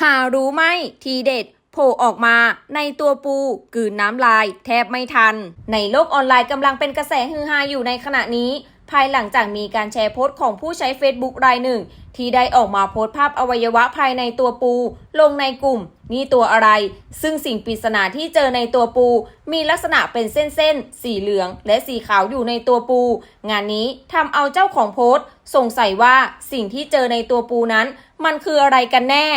หารู้ไหมทีเด็ดโผล่ออกมาในตัวปูกืนน้ำลายแทบไม่ทัน ในโลกออนไลน์กำลังเป็นกระแสฮือฮาอยู่ในขณะนี้ ภายหลังจากมีการแชร์โพสต์ของผู้ใช้ Facebook รายหนึ่ง ที่ได้ออกมาโพสต์ภาพอวัยวะภายในตัวปู ลงในกลุ่ม นี่ตัวอะไร ซึ่งสิ่งปริศนาที่เจอในตัวปู มีลักษณะเป็นเส้นๆ สีเหลือง และสีขาวอยู่ในตัวปู งานนี้ทำเอาเจ้าของโพสต์ สงสัยว่าสิ่งที่เจอในตัวปูนั้น มันคืออะไรกันแน่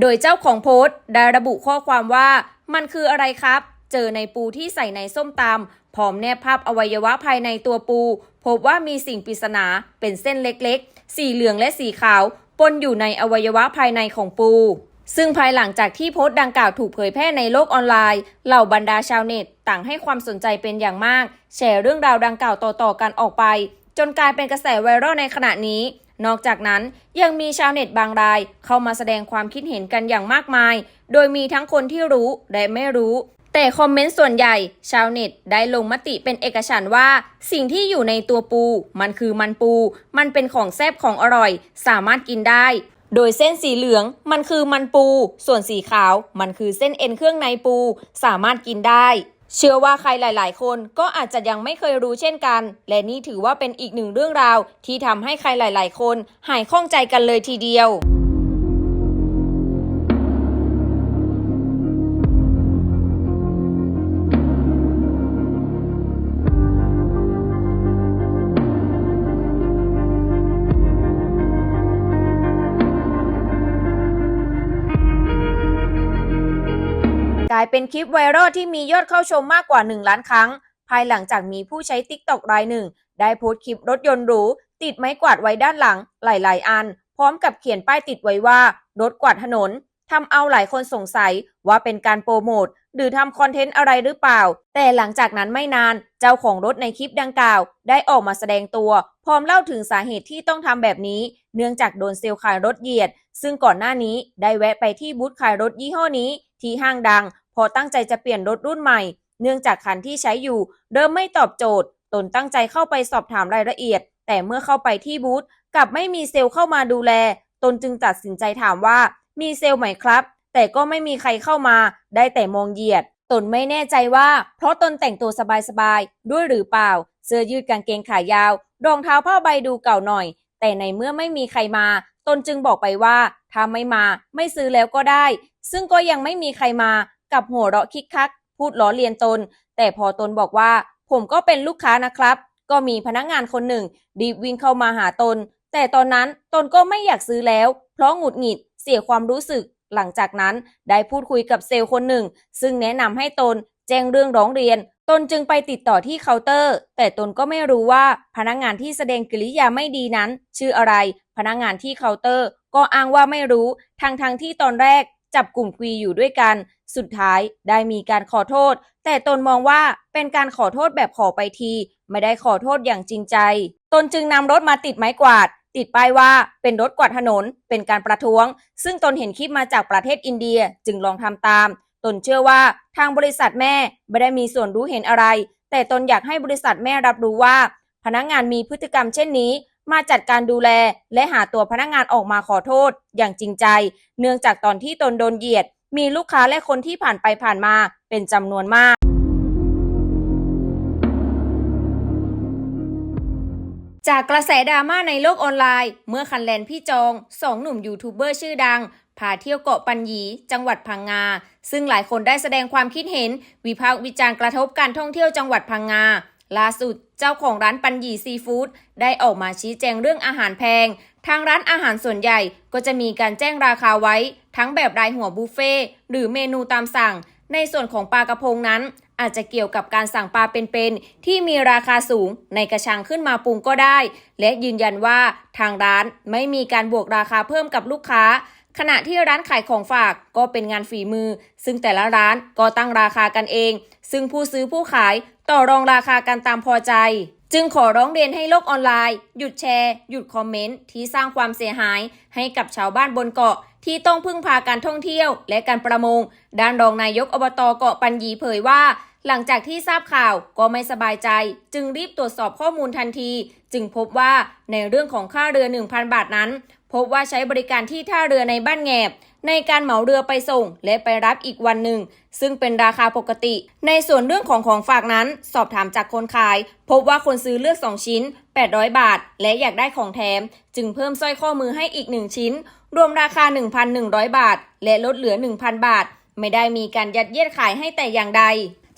โดยเจ้าของโพสต์ได้ระบุข้อความว่า มันคืออะไรครับ เจอในปูที่ใส่ในส้มตำพร้อมแนบภาพอวัยวะภายในตัวปู พบว่ามีสิ่งปริศนาเป็นเส้นเล็กๆ สีเหลืองและสีขาว ปนอยู่ในอวัยวะภายในของปู ซึ่งภายหลังจากที่โพสต์ดังกล่าวถูกเผยแพร่ในโลกออนไลน์ เหล่าบรรดาชาวเน็ต ต่างให้ความสนใจเป็นอย่างมาก แชร์เรื่องราวดังกล่าวต่อๆกันออกไป จนกลายเป็นกระแสไวรัลในขณะนี้ นอกจากนั้นยังมีชาวเน็ตบางรายเข้ามาแสดงความคิดเห็นกันอย่างมากมาย โดยมีทั้งคนที่รู้และไม่รู้ แต่คอมเมนต์ส่วนใหญ่ ชาวเน็ตได้ลงมติเป็นเอกฉันว่า สิ่งที่อยู่ในตัวปู มันคือมันปู มันเป็นของแซ่บของอร่อย สามารถกินได้ โดยเส้นสีเหลืองมันคือมันปู ส่วนสีขาว มันคือเส้นเอ็นเครื่องในปู สามารถกินได้ เชื่อว่าใครหลาย ๆ คนก็อาจจะยังไม่เคยรู้เช่นกัน และนี่ถือว่าเป็นอีกหนึ่งเรื่องราวที่ทำให้ใครหลาย ๆ คนหายข้องใจกันเลยทีเดียว เป็นคลิปไวรัลที่มียอดเข้าชมมากกว่า 1 ล้านครั้ง ภายหลังจากมีผู้ใช้ TikTok รายหนึ่ง ได้โพสต์คลิปรถยนต์หรูติดไม้กวาดไว้ด้านหลัง หลาย ๆ อัน พร้อมกับเขียนป้ายติดไว้ว่า รถกวาดถนนทำเอาหลายคนสงสัยว่าเป็นการโปรโมทหรือทำคอนเทนต์อะไรหรือเปล่า แต่หลังจากนั้นไม่นาน เจ้าของรถในคลิปดังกล่าว ได้ออกมาแสดงตัว พร้อมเล่าถึงสาเหตุที่ต้องทำแบบนี้ เนื่องจากโดนเซลล์ขายรถเหยียด ซึ่งก่อนหน้านี้ได้แวะไปที่บูธขายรถยี่ห้อนี้ ที่ห้างดัง พอตั้งใจจะเปลี่ยนรถรุ่นใหม่ เนื่องจากคันที่ใช้อยู่เริ่มไม่ตอบโจทย์ ตนตั้งใจเข้าไปสอบถามรายละเอียด แต่เมื่อเข้าไปที่บูธกลับไม่มีเซลล์เข้ามาดูแล ตนจึงตัดสินใจถามว่า มีเซลล์ไหมครับ แต่ก็ไม่มีใครเข้ามา ได้แต่มองเหยียด ตนไม่แน่ใจว่า เพราะตนแต่งตัวสบายๆด้วยหรือเปล่า เสื้อยืดกางเกงขายาว รองเท้าผ้าใบดูเก่าหน่อย แต่ในเมื่อไม่มีใครมา ตนจึงบอกไปว่าถ้าไม่มาไม่ซื้อแล้วก็ได้ ซึ่งก็ยังไม่มีใครมา กับหัวเราะคิกคัก พูดล้อเลียนตน แต่พอตนบอกว่า ผมก็เป็นลูกค้านะครับ ก็มีพนักงานคนหนึ่งรีบวิ่งเข้ามาหาตน แต่ตอนนั้นตนก็ไม่อยากซื้อแล้ว เพราะหงุดหงิดเสียความรู้สึก หลังจากนั้นได้พูดคุยกับเซลล์คนหนึ่ง ซึ่งแนะนำให้ตนแจ้งเรื่องร้องเรียน ตนจึงไปติดต่อที่เคาน์เตอร์ แต่ตนก็ไม่รู้ว่าพนักงานที่แสดงกิริยาไม่ดีนั้น ชื่ออะไร พนักงานที่เคาน์เตอร์ ก็อ้างว่าไม่รู้ ทั้งทงที่ตอนแรก จับกลุ่มคุยอยู่ด้วยกัน สุดท้ายได้มีการขอโทษ แต่ตนมองว่าเป็นการขอโทษแบบขอไปที ไม่ได้ขอโทษอย่างจริงใจ ตนจึงนำรถมาติดไม้กวาด ติดป้ายว่าเป็นรถกวาดถนน เป็นการประท้วง ซึ่งตนเห็นคลิปมาจากประเทศอินเดียจึงลองทำตาม ตนเชื่อว่าทางบริษัทแม่ไม่ได้มีส่วนรู้เห็นอะไร แต่ตนอยากให้บริษัทแม่รับรู้ว่า พนักงานมีพฤติกรรมเช่นนี้ มาจัดการดูแล และหาตัวพนักงานออกมาขอโทษ อย่างจริงใจ เนื่องจากตอนที่ตนโดนเหยียด มีลูกค้าและคนที่ผ่านไปผ่านมาเป็นจำนวนมากจากกระแสดราม่าในโลกออนไลน์ เมื่อคันแลนพี่จองสองหนุ่มยูทูบเบอร์ชื่อดัง พาเที่ยวเกาะปัญญี จังหวัดพังงา ซึ่งหลายคนได้แสดงความคิดเห็น วิพากษ์วิจารณ์กระทบการท่องเที่ยวจังหวัดพังงา ล่าสุดเจ้าของร้านปัญญีซีฟู้ดได้ออกมาชี้แจงเรื่องอาหารแพง ทางร้านอาหารส่วนใหญ่ก็จะมีการแจ้งราคาไว้ ทั้งแบบรายหัวบุฟเฟ่หรือเมนูตามสั่ง ในส่วนของปลากระพงนั้น อาจจะเกี่ยวกับการสั่งปลาเป็นๆที่มีราคาสูงในกระชังขึ้นมาปรุงก็ได้ และยืนยันว่าทางร้านไม่มีการบวกราคาเพิ่มกับลูกค้า ขณะที่ร้านขายของฝากก็เป็นงานฝีมือ ซึ่งแต่ละร้านก็ตั้งราคากันเอง ซึ่งผู้ซื้อผู้ขายต่อรองราคากันตามพอใจ จึงขอร้องเรียนให้โลกออนไลน์ หยุดแชร์ หยุดคอมเมนต์ ที่สร้างความเสียหาย ให้กับชาวบ้านบนเกาะ ที่ต้องพึ่งพาการท่องเที่ยว และการประมง ด้านรองนายกอบตเกาะปัญญีเผยว่าหลังจากที่ทราบข่าวก็ไม่สบายใจ จึงรีบตรวจสอบข้อมูลทันที จึงพบว่าในเรื่องของค่าเรือ 1,000 บาทนั้น พบว่าใช้บริการที่ท่าเรือในบ้านแงบ ในการเหมาเรือไปส่ง และไปรับอีกวันหนึ่ง ซึ่งเป็นราคาปกติ ในส่วนเรื่องของของฝากนั้น สอบถามจากคนขาย พบว่าคนซื้อเลือก 2 ชิ้น 800 บาท และอยากได้ของแถม จึงเพิ่มสร้อยข้อมือให้อีก 1 ชิ้น รวมราคา 1,100 บาท และลดเหลือ 1,000 บาท ไม่ได้มีการยัดเยียดขายให้แต่อย่างใด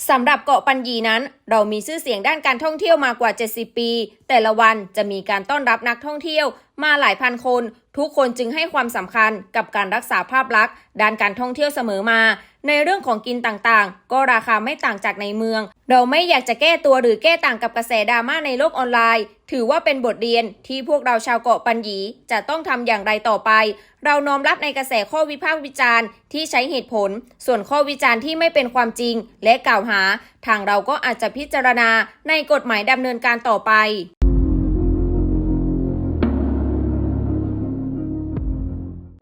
สำหรับเกาะปัญญีนั้น เรามีชื่อเสียงด้านการท่องเที่ยวมากว่า 70 ปี แต่ละวันจะมีการต้อนรับนักท่องเที่ยวมาหลายพันคน ทุกคนจึงให้ความสำคัญกับการรักษาภาพลักษณ์ ด้านการท่องเที่ยวเสมอมา ในเรื่องของกินต่างๆ ก็ราคาไม่ต่างจากในเมือง เราไม่อยากจะแก้ตัวหรือแก้ต่างกับกระแสดราม่าในโลกออนไลน์ ถือว่าเป็นบทเรียนที่พวกเราชาวเกาะปัญญีจะต้องทำอย่างไรต่อไป เราน้อมรับในกระแสข้อวิพากษ์วิจารณ์ที่ใช้เหตุผล ส่วนข้อวิจารณ์ที่ไม่เป็นความจริง และกล่าวหา ทางเราก็อาจจะพิจารณาในกฎหมายดำเนินการต่อไป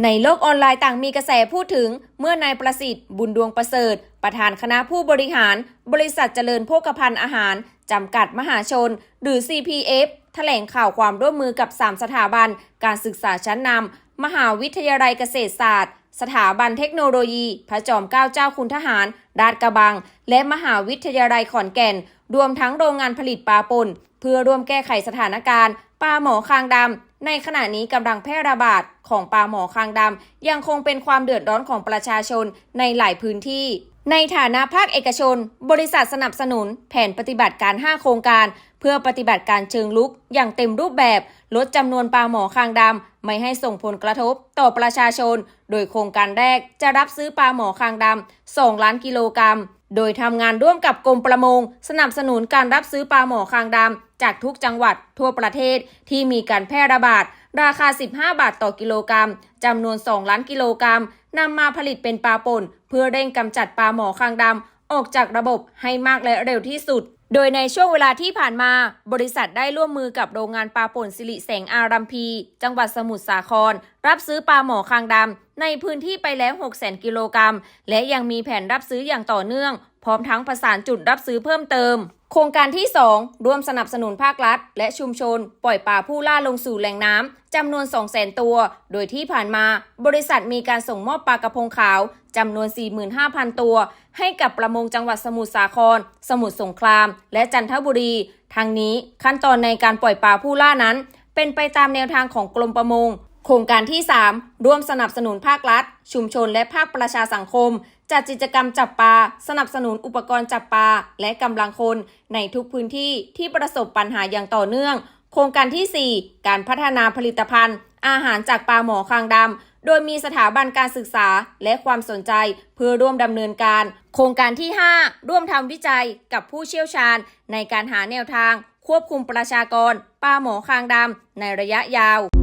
ในโลกออนไลน์ต่างมีกระแสพูดถึง เมื่อนายประสิทธิ์ บุญดวงประเสริฐ ประธานคณะผู้บริหาร บริษัทเจริญโภคภัณฑ์อาหาร จำกัดมหาชน หรือ CPF แถลงข่าวความร่วมมือกับ 3 สถาบัน การศึกษาชั้นนำ มหาวิทยาลัยเกษตรศาสตร์ สถาบันเทคโนโลยี พระจอมเกล้าเจ้าคุณทหารดาดกระบัง และมหาวิทยาลัยขอนแก่น รวมทั้งโรงงานผลิตปลาปนเพื่อร่วมแก้ไขสถานการณ์ ปลาหมอคางดำ ในขณะนี้กำลังแพร่ระบาดของปลาหมอคางดำยังคงเป็นความเดือดร้อนของประชาชนในหลายพื้นที่ ในฐานะภาคเอกชน บริษัทสนับสนุน แผนปฏิบัติการ 5 โครงการ เพื่อปฏิบัติการเชิงลุก อย่างเต็มรูปแบบ ลดจำนวนปลาหมอคางดำไม่ให้ส่งผลกระทบต่อประชาชน โดยโครงการแรกจะรับซื้อปลาหมอคางดำ 2 ล้านกิโลกรัม โดยทำงานร่วมกับกรมประมง สนับสนุนการรับซื้อปลาหมอคางดำจากทุกจังหวัดทั่วประเทศที่มีการแพร่ระบาด ราคา 15 บาทต่อกิโลกรัมจำนวน 2 ล้านกิโลกรัม นำมาผลิตเป็นปลาป่น เพื่อเร่งกำจัดปลาหมอคางดำออกจากระบบให้มากและเร็วที่สุด โดยในช่วงเวลาที่ผ่านมา บริษัทได้ร่วมมือกับโรงงานปลาป่นสิริแสงอารัมพี จังหวัดสมุทรสาคร รับซื้อปลาหมอคางดำในพื้นที่ไปแล้ว 6 0 0 0 0กิโลกรัม และยังมีแผนรับซื้ออย่างต่อเนื่อง พร้อมทั้งประสานจุดรับซื้อเพิ่มเติม โครงการที่ 2 ร่วมสนับสนุนภาครัฐ และชุมชน ปล่อยปลาผู้ล่าลงสู่แหล่งน้ำจำนวน 200,000 ตัว โดยที่ผ่านมาบริษัทมีการส่งมอบปลากระพงขาวจำนวน 45,000 ตัว ให้กับประมงจังหวัดสมุทรสาคร สมุทรสงคราม และจันทบุรี ทางนี้ขั้นตอนในการปล่อยปลาผู้ล่านั้น เป็นไปตามแนวทางของกรมประมงโครงการที่ 3 ร่วมสนับสนุนภาครัฐ ชุมชนและภาคประชาสังคม จัดกิจกรรมจับปลาสนับสนุนอุปกรณ์จับปลาและกำลังคนในทุกพื้นที่ที่ประสบปัญหาอย่างต่อเนื่อง โครงการที่ 4 การพัฒนาผลิตภัณฑ์ อาหารจากปลาหมอคางดำโดยมีสถาบันการศึกษาและความสนใจเพื่อร่วมดำเนินการ โครงการที่ 5 ร่วมทำวิจัยกับผู้เชี่ยวชาญ ในการหาแนวทาง ควบคุมประชากรปลาหมอคางดำในระยะยาว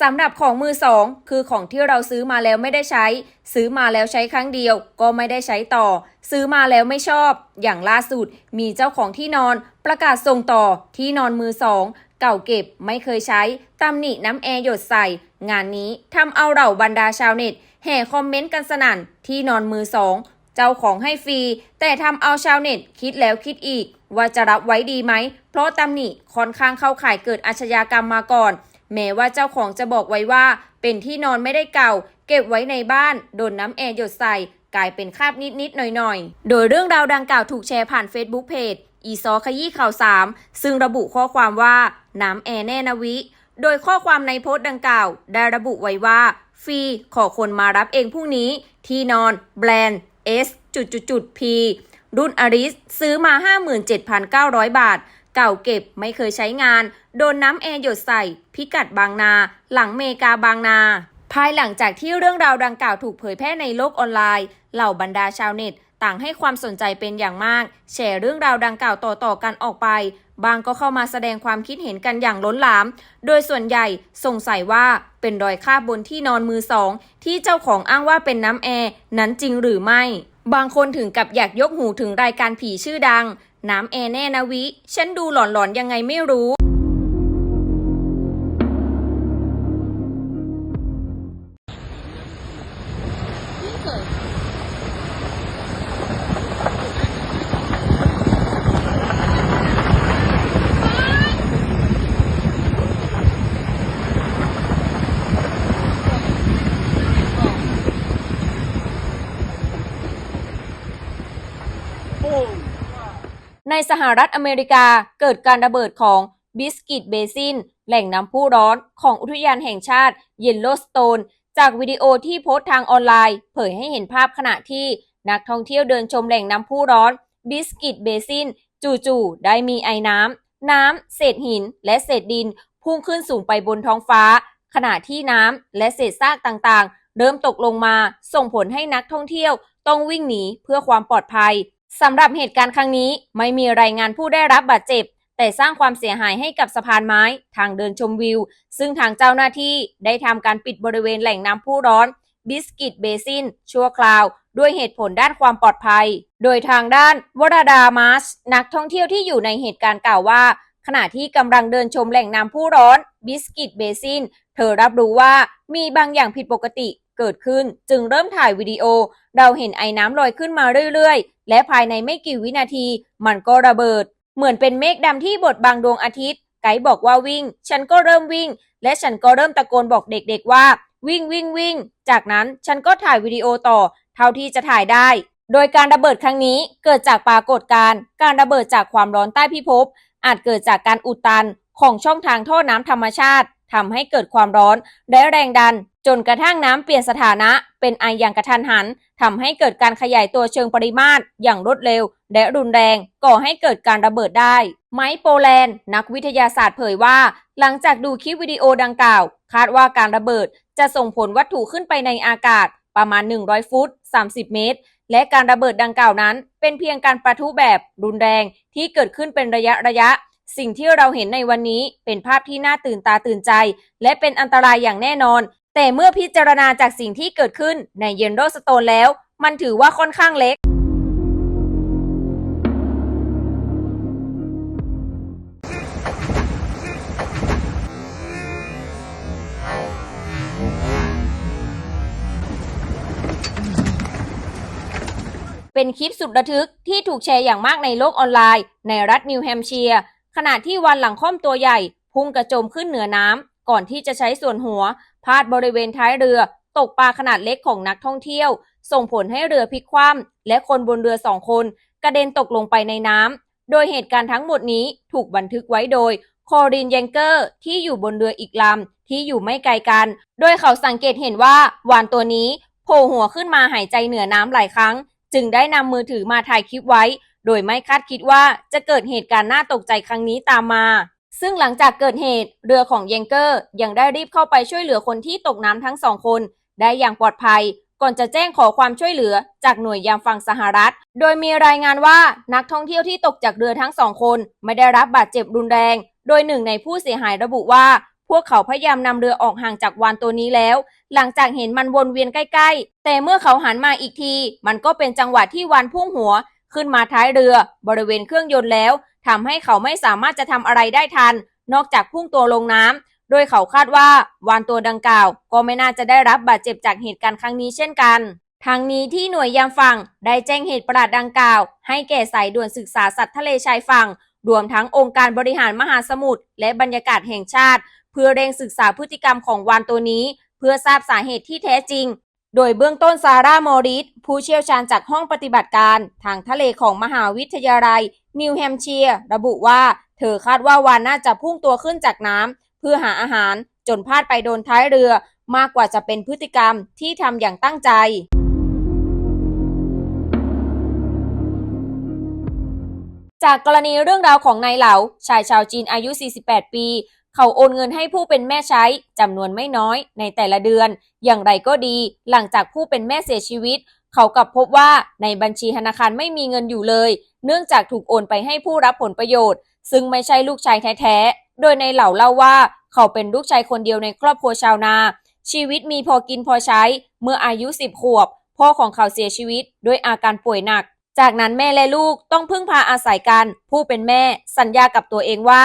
สำหรับของมือสองคือของที่เราซื้อมาแล้วไม่ได้ใช้ ซื้อมาแล้วใช้ครั้งเดียว ก็ไม่ได้ใช้ต่อ ซื้อมาแล้วไม่ชอบ อย่างล่าสุด มีเจ้าของที่นอน ประกาศส่งต่อที่นอนมือสองเก่าเก็บไม่เคยใช้ตำหนิน้ำแอร์หยดใส่ งานนี้ทำเอาเหล่าบรรดาชาวเน็ตแห่คอมเมนต์กันสนั่นที่นอนมือสองเจ้าของให้ฟรี แต่ทำเอาชาวเน็ตคิดแล้วคิดอีก ว่าจะรับไว้ดีไหม เพราะตำหนิค่อนข้างเข้าข่ายเกิดอาชญากรรมมาก่อน แม้ว่าเจ้าของจะบอกไว้ว่า เป็นที่นอนไม่ได้เก่า เก็บไว้ในบ้าน โดนน้ำแอร์หยดใส่กลายเป็นคราบนิดๆหน่อยๆ โดยเรื่องราวดังกล่าวถูกแชร์ผ่าน Facebook เพจอีซอขยี้ข่าว 3 ซึ่งระบุข้อความว่าน้ำแอร์แน่นวิ โดยข้อความในโพสต์ดังกล่าว ได้ระบุไว้ว่า ฟรีขอคนมารับเองพรุ่งนี้ ที่นอนแบรนด์ S จุดจุดจุด P รุ่นอริสซื้อมา 57,900 บาท เก่าเก็บไม่เคยใช้งาน โดนน้ำแอร์หยดใส่ พิกัดบางนา หลังเมกาบางนา ภายหลังจากที่เรื่องราวดังกล่าวถูกเผยแพร่ในโลกออนไลน์ เหล่าบรรดาชาวเน็ต ต่างให้ความสนใจเป็นอย่างมาก แชร์เรื่องราวดังกล่าวต่อๆกันออกไป บางก็เข้ามาแสดงความคิดเห็นกันอย่างล้นหลาม โดยส่วนใหญ่สงสัยว่าเป็นรอยคาบบนที่นอนมือสอง ที่เจ้าของอ้างว่าเป็นน้ำแอร์นั้นจริงหรือไม่บางคนถึงกับอยากยกหูถึงรายการผีชื่อดัง น้ำแอแน่นะวิ ฉันดูหลอนๆยังไงไม่รู้โอ้ ในสหรัฐอเมริกาเกิดการระเบิดของบิสกิตเบซินแหล่งน้ำพุร้อนของอุทยานแห่งชาติเยลโลสโตนจากวิดีโอที่โพสต์ทางออนไลน์ เผยให้เห็นภาพขณะที่นักท่องเที่ยวเดินชมแหล่งน้ำพุร้อนบิสกิตเบซินจู่ๆได้มีไอ้น้ำ น้ำ เศษหิน และเศษดิน พุ่งขึ้นสูงไปบนท้องฟ้า ขณะที่น้ำ และเศษซากต่างๆ เริ่มตกลงมา ส่งผลให้นักท่องเที่ยวต้องวิ่งหนีเพื่อความปลอดภัย สำหรับเหตุการณ์ครั้งนี้ไม่มีรายงานผู้ได้รับบาดเจ็บ แต่สร้างความเสียหายให้กับสะพานไม้ ทางเดินชมวิว ซึ่งทางเจ้าหน้าที่ได้ทำการปิดบริเวณแหล่งน้ำพุร้อนบิสกิตเบซินชั่วคราว ด้วยเหตุผลด้านความปลอดภัย โดยทางด้านวราดามาสนักท่องเที่ยวที่อยู่ในเหตุการณ์กล่าวว่า ขณะที่กำลังเดินชมแหล่งน้ำพุร้อนบิสกิตเบซินเธอรับรู้ว่ามีบางอย่างผิดปกติ เกิดขึ้น จึงเริ่มถ่ายวิดีโอ เราเห็นไอ้น้ำลอยขึ้นมาเรื่อยๆ และภายในไม่กี่วินาที มันก็ระเบิด เหมือนเป็นเมฆดำที่บดบังดวงอาทิตย์ ไกด์บอกว่าวิ่ง ฉันก็เริ่มวิ่ง และฉันก็เริ่มตะโกนบอกเด็กๆว่า วิ่งวิ่งวิ่ง จากนั้นฉันก็ถ่ายวิดีโอต่อ เท่าที่จะถ่ายได้ โดยการระเบิดครั้งนี้เกิดจากปรากฏการณ์การระเบิดจากความร้อนใต้พิภพ อาจเกิดจากการอุดตันของช่องทางท่อน้ำธรรมชาติทำให้เกิดความร้อนและแรงดัน จนกระทั่งน้ำเปลี่ยนสถานะเป็นไออย่างกระทันหันทำให้เกิดการขยายตัวเชิงปริมาตรอย่างรวดเร็ว และรุนแรงก่อให้เกิดการระเบิดได้ ไมค์โปแลนด์ นักวิทยาศาสตร์เผยว่า หลังจากดูคลิปวิดีโอดังกล่าว คาดว่าการระเบิดจะส่งผลวัตถุขึ้นไปในอากาศประมาณ 100 ฟุต 30 เมตร และการระเบิดดังกล่าวนั้น เป็นเพียงการประทุแบบรุนแรงที่เกิดขึ้นเป็นระยะระยะ สิ่งที่เราเห็นในวันนี้เป็นภาพที่น่าตื่นตาตื่นใจ และเป็นอันตรายอย่างแน่นอน แต่เมื่อพิจารณาจากสิ่งที่เกิดขึ้นในเยนโดสโตนแล้ว มันถือว่าค่อนข้างเล็ก เป็นคลิปสุดระทึกที่ถูกแชร์อย่างมากในโลกออนไลน์ ในรัฐนิวแฮมป์เชียร์ขณะที่วันหลังค่อมตัวใหญ่ พุ่งกระโจมขึ้นเหนือน้ำก่อนที่จะใช้ส่วนหัว พาดบริเวณท้ายเรือ ตกปลาขนาดเล็กของนักท่องเที่ยว ส่งผลให้เรือพลิกคว่ำและคนบนเรือสองคน กระเด็นตกลงไปในน้ำโดยเหตุการณ์ทั้งหมดนี้ถูกบันทึกไว้โดยคอรินยังเกอร์ที่อยู่บนเรืออีกลำที่อยู่ไม่ไกลกัน โดยเขาสังเกตเห็นว่าวานตัวนี้โผล่หัวขึ้นมาหายใจเหนือน้ำหลายครั้ง จึงได้นำมือถือมาถ่ายคลิปไว้ โดยไม่คาดคิดว่าจะเกิดเหตุการณ์น่าตกใจครั้งนี้ตามมา ซึ่งหลังจากเกิดเหตุเรือของเยงเกอร์ยังได้รีบเข้าไปช่วยเหลือคนที่ตกน้ำทั้งสองคน ได้อย่างปลอดภัย ก่อนจะแจ้งขอความช่วยเหลือจากหน่วยยามฝั่งสหรัฐ โดยมีรายงานว่านักท่องเที่ยวที่ตกจากเรือทั้งสองคน ไม่ได้รับบาดเจ็บรุนแรง โดยหนึ่งในผู้เสียหายระบุว่า พวกเขาพยายามนำเรือออกห่างจากวานตัวนี้แล้ว หลังจากเห็นมันวนเวียนใกล้ ๆ แต่เมื่อเขาหันมาอีกที มันก็เป็นจังหวะที่วานพุ่งหัว ขึ้นมาท้ายเรือบริเวณเครื่องยนต์แล้วทำให้เขาไม่สามารถจะทำอะไรได้ทัน นอกจากพุ่งตัวลงน้ำโดยเขาคาดว่าวานตัวดังกล่าว ก็ไม่น่าจะได้รับบาดเจ็บจากเหตุการณ์ครั้งนี้เช่นกันทางนี้ที่หน่วยยามฝั่งได้แจ้งเหตุประหลาดดังกล่าว ให้แก่สายด่วนศึกษาสัตว์ทะเลชายฝั่ง รวมทั้งองค์การบริหารมหาสมุทรและบรรยากาศแห่งชาติ เพื่อเร่งศึกษาพฤติกรรมของวานตัวนี้ เพื่อทราบสาเหตุที่แท้จริง โดยเบื้องต้นซาร่ามอริสผู้เชี่ยวชาญจากห้องปฏิบัติการ ทางทะเลของมหาวิทยาลัย นิวแฮมเชียร์ระบุว่า เธอคาดว่าวานน่าจะพุ่งตัวขึ้นจากน้ำเพื่อหาอาหารจนพลาดไปโดนท้ายเรือ มากกว่าจะเป็นพฤติกรรมที่ทำอย่างตั้งใจจากกรณีเรื่องราวของนายเหลาชายชาวจีนอายุ 48 ปี เขาโอนเงินให้ผู้เป็นแม่ใช้จำนวนไม่น้อยในแต่ละเดือน อย่างไรก็ดี หลังจากผู้เป็นแม่เสียชีวิต เขากลับพบว่าในบัญชีธนาคารไม่มีเงินอยู่เลย เนื่องจากถูกโอนไปให้ผู้รับผลประโยชน์ ซึ่งไม่ใช่ลูกชายแท้ๆ โดยในเหล่าเล่าว่า เขาเป็นลูกชายคนเดียวในครอบครัวชาวนา ชีวิตมีพอกินพอใช้ เมื่ออายุ10ขวบ พ่อของเขาเสียชีวิตด้วยอาการป่วยหนักจากนั้นแม่และลูกต้องพึ่งพาอาศัยกัน ผู้เป็นแม่สัญญากับตัวเองว่า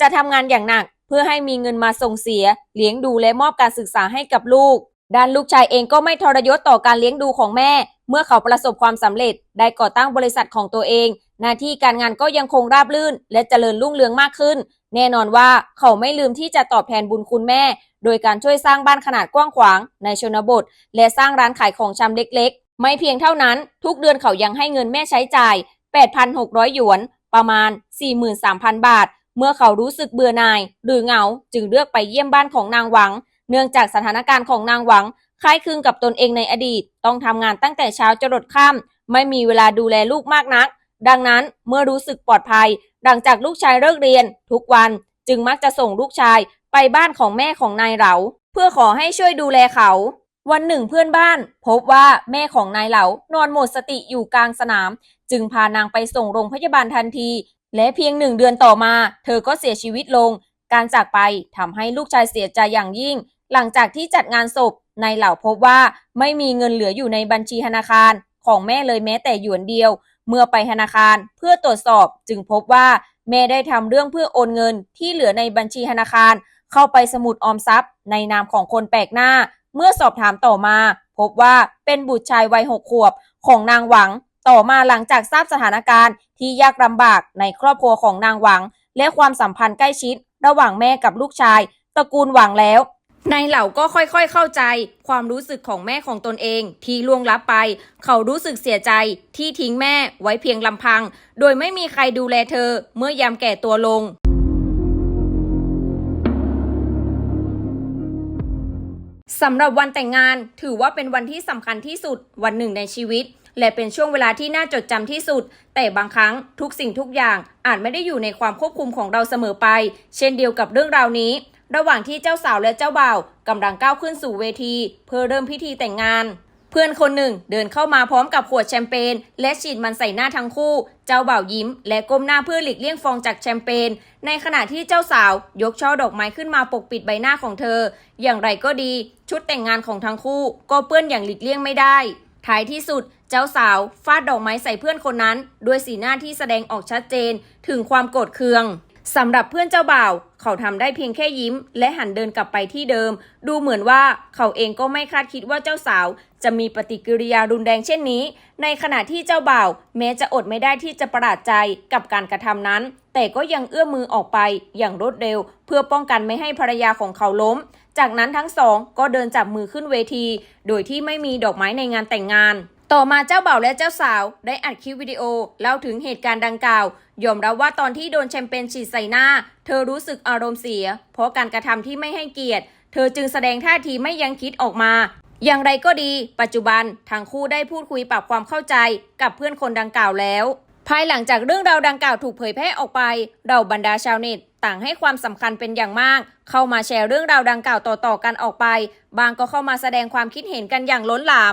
จะทำงานอย่างหนัก เพื่อให้มีเงินมาส่งเสีย เลี้ยงดูและมอบการศึกษาให้กับลูก ด้านลูกชายเองก็ไม่ทรยศต่อการเลี้ยงดูของแม่ เมื่อเขาประสบความสำเร็จ ได้ก่อตั้งบริษัทของตัวเอง หน้าที่การงานก็ยังคงราบรื่น และเจริญรุ่งเรืองมากขึ้น แน่นอนว่าเขาไม่ลืมที่จะตอบแทนบุญคุณแม่ โดยการช่วยสร้างบ้านขนาดกว้างขวางในชนบท และสร้างร้านขายของชำเล็ก ๆ ไม่เพียงเท่านั้น ทุกเดือนเขายังให้เงินแม่ใช้จ่าย 8,600 หยวน ประมาณ 43,000 บาท เมื่อเขารู้สึกเบื่อหน่าย หรือเหงาจึงเลือกไปเยี่ยมบ้านของนางหวัง เนื่องจากสถานการณ์ของนางหวังคล้ายคลึงกับตนเองในอดีต ต้องทำงานตั้งแต่เช้าจรดค่ำไม่มีเวลาดูแลลูกมากนัก ดังนั้นเมื่อรู้สึกปลอดภัย หลังจากลูกชายเลิกเรียน ทุกวันจึงมักจะส่งลูกชายไปบ้านของแม่ของนายเหลา เพื่อขอให้ช่วยดูแลเขา วันหนึ่งเพื่อนบ้าน พบว่าแม่ของนายเหลานอนหมดสติอยู่กลางสนาม จึงพานางไปส่งโรงพยาบาลทันที และเพียงหนึ่งเดือนต่อมา เธอก็เสียชีวิตลง การจากไปทำให้ลูกชายเสียใจอย่างยิ่ง หลังจากที่จัดงานศพนายเหล่าพบว่าไม่มีเงินเหลืออยู่ในบัญชีธนาคาร ของแม่เลยแม้แต่หยวนเดียว เมื่อไปธนาคารเพื่อตรวจสอบจึงพบว่าแม่ได้ทำเรื่องเพื่อโอนเงินที่เหลือในบัญชีธนาคาร เข้าไปสมุดออมทรัพย์ ในนามของคนแปลกหน้า เมื่อสอบถามต่อมา พบว่าเป็นบุตรชายวัยหกขวบของนางหวัง ต่อมาหลังจากทราบสถานการณ์ที่ยากลำบากในครอบครัวของนางหวัง และความสัมพันธ์ใกล้ชิด ระหว่างแม่กับลูกชายตระกูลหวังแล้วนายเหล่าก็ค่อยๆเข้าใจ ความรู้สึกของแม่ของตนเอง ที่ล่วงลับไป เขารู้สึกเสียใจที่ทิ้งแม่ไว้เพียงลำพัง โดยไม่มีใครดูแลเธอเมื่อยามแก่ตัวลง สำหรับวันแต่งงานถือว่าเป็นวันที่สำคัญที่สุดวันหนึ่งในชีวิต และเป็นช่วงเวลาที่น่าจดจำที่สุด แต่บางครั้งทุกสิ่งทุกอย่างอาจไม่ได้อยู่ในความควบคุมของเราเสมอไป เช่นเดียวกับเรื่องราวนี้ ระหว่างที่เจ้าสาวและเจ้าบ่าวกำลังก้าวขึ้นสู่เวที เพื่อเริ่มพิธีแต่งงาน พื่อนคนหนึ่งเดินเข้ามาพร้อมกับขวดแชมเปญและฉีดมันใส่หน้าทั้งคู่ เจ้าบ่าวยิ้ม และก้มหน้าเพื่อหลีกเลี่ยงฟองจากแชมเปญ ในขณะที่เจ้าสาวยกช่อดอกไม้ขึ้นมาปกปิดใบหน้าของเธอ อย่างไรก็ดี ชุดแต่งงานของทั้งคู่ ก็เปื้อนอย่างหลีกเลี่ยงไม่ได้ ท้ายที่สุด เจ้าสาวฟาดดอกไม้ใส่เพื่อนคนนั้น ด้วยสีหน้าที่แสดงออกชัดเจน ถึงความโกรธเคืองสำหรับเพื่อนเจ้าบ่าว เขาทำได้เพียงแค่ยิ้ม และหันเดินกลับไปที่เดิม ดูเหมือนว่าเขาเองก็ไม่คาดคิดว่าเจ้าสาว จะมีปฏิกิริยารุนแรงเช่นนี้ ในขณะที่เจ้าบ่าว แม้จะอดไม่ได้ที่จะประหลาดใจกับการกระทำนั้น แต่ก็ยังเอื้อมมือออกไปอย่างรวดเร็ว เพื่อป้องกันไม่ให้ภรรยาของเขาล้ม จากนั้นทั้งสองก็เดินจับมือขึ้นเวที โดยที่ไม่มีดอกไม้ในงานแต่งงานต่อมาเจ้าบ่าวและเจ้าสาว ได้อัดคลิปวิดีโอเล่าถึงเหตุการณ์ดังกล่าวยอมรับว่าตอนที่โดนแชมเปญฉีดใส่หน้า เธอรู้สึกอารมณ์เสีย เพราะการกระทำที่ไม่ให้เกียรติ เธอจึงแสดงท่าทีไม่ยังคิดออกมา อย่างไรก็ดี ปัจจุบันทั้งคู่ได้พูดคุยปรับความเข้าใจกับเพื่อนคนดังกล่าวแล้ว ภายหลังจากเรื่องราวดังกล่าวถูกเผยแพร่ออกไปเราบรรดาชาวเน็ตต่างให้ความสำคัญเป็นอย่างมาก เข้ามาแชร์เรื่องราวดังกล่าวต่อๆกันออกไป บางก็เข้ามาแสดงความคิดเห็นกันอย่างล้นหลาม